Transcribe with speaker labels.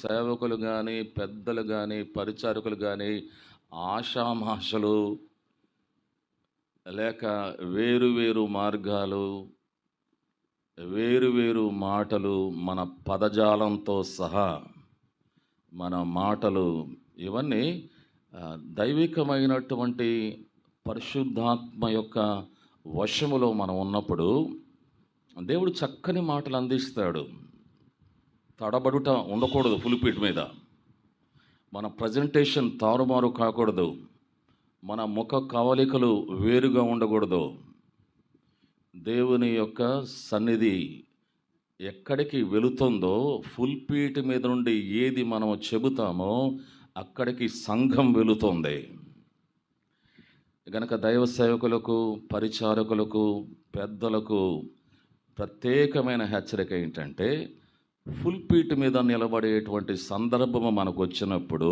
Speaker 1: సేవకులు కానీ పెద్దలు కానీ పరిచారకులు కానీ ఆషామాషలు లేక వేరు వేరు మార్గాలు వేరు వేరు మాటలు మన పదజాలంతో సహా మన మాటలు ఇవన్నీ దైవికమైనటువంటి పరిశుద్ధాత్మ యొక్క వశములో మనం ఉన్నప్పుడు దేవుడు చక్కని మాటలు అందిస్తాడు. తడబడుట ఉండకూడదు పులిపీట మీద. మన ప్రజెంటేషన్ తారుమారు కాకూడదు. మన ముఖ కవలికలు వేరుగా ఉండకూడదు. దేవుని యొక్క సన్నిధి ఎక్కడికి వెళుతుందో ఫుల్ పీట్ మీద నుండి ఏది మనం చెబుతామో అక్కడికి సంఘం వెళుతుంది. గనక దైవ సేవకులకు పరిచారకులకు పెద్దలకు ప్రత్యేకమైన హెచ్చరిక ఏంటంటే ఫుల్ పీట్ మీద నిలబడేటువంటి సందర్భము మనకు వచ్చినప్పుడు